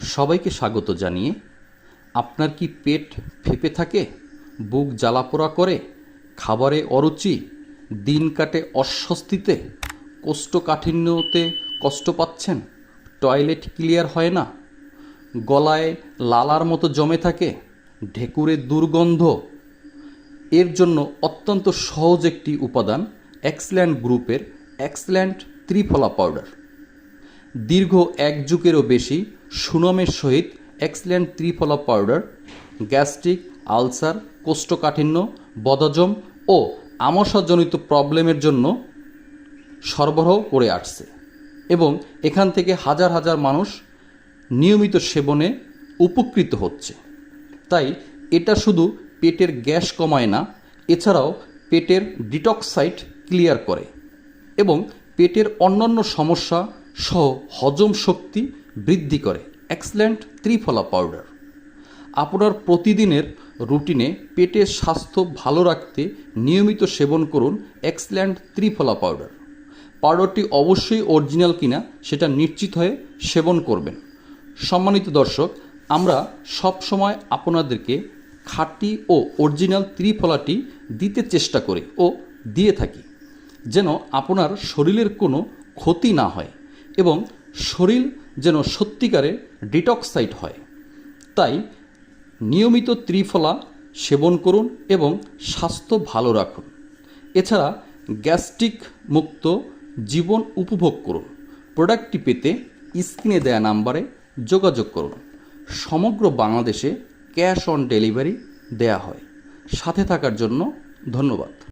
সবাইকে স্বাগত জানিয়ে, আপনার কি পেট ফেপে থাকে, বুক জ্বালাপোড়া করে, খাবারে অরুচি, দিন কাটে অস্বস্তিতে, কোষ্ঠকাঠিন্যতে কষ্ট পাচ্ছেন, টয়লেট ক্লিয়ার হয় না, গলায় লালার মতো জমে থাকে ঢেকুরের দুর্গন্ধ, এর জন্য অত্যন্ত সহজ একটি উপাদান এক্সল্যান্ড গ্রুপের এক্সল্যান্ড ত্রিফলা পাউডার দীর্ঘ এক যুগেরও বেশি সুনামের সহিত এক্সল্যান্ড ত্রিফলা পাউডার গ্যাস্ট্রিক আলসার কোষ্ঠকাঠিন্য বদজম ও আমশাজনিত প্রবলেমের জন্য সরবরাহ করে আসছে এবং এখান থেকে হাজার হাজার মানুষ নিয়মিত সেবনে উপকৃত হচ্ছে। তাই এটা শুধু পেটের গ্যাস কমায় না, এছাড়াও পেটের ডিটক্সাইট ক্লিয়ার করে এবং পেটের অন্যান্য সমস্যা সহ হজম শক্তি বৃদ্ধি করে। এক্সেলেন্ট ত্রিফলা পাউডার আপনার প্রতিদিনের রুটিনে পেটের স্বাস্থ্য ভালো রাখতে নিয়মিত সেবন করুন এক্সেলেন্ট ত্রিফলা পাউডার পাউডারটি অবশ্যই অরিজিনাল কিনা সেটা নিশ্চিত হয়ে সেবন করবেন। সম্মানিত দর্শক, আমরা সব সময় আপনাদেরকে খাঁটি ও অরিজিনাল ত্রিফলাটি দিতে চেষ্টা করি ও দিয়ে থাকি, যেন আপনার শরীরের কোনো ক্ষতি না হয়। এবং শরীর যেন সত্যিকারে ডিটক্সাইড হয়। তাই নিয়মিত ত্রিফলা সেবন করুন এবং স্বাস্থ্য ভালো রাখুন। এছাড়া গ্যাস্ট্রিক মুক্ত জীবন উপভোগ করুন। প্রোডাক্টটি পেতে স্ক্রিনে দেয়া নাম্বারে যোগাযোগ করুন। সমগ্র বাংলাদেশে ক্যাশ অন ডেলিভারি দেয়া হয়। সাথে থাকার জন্য ধন্যবাদ।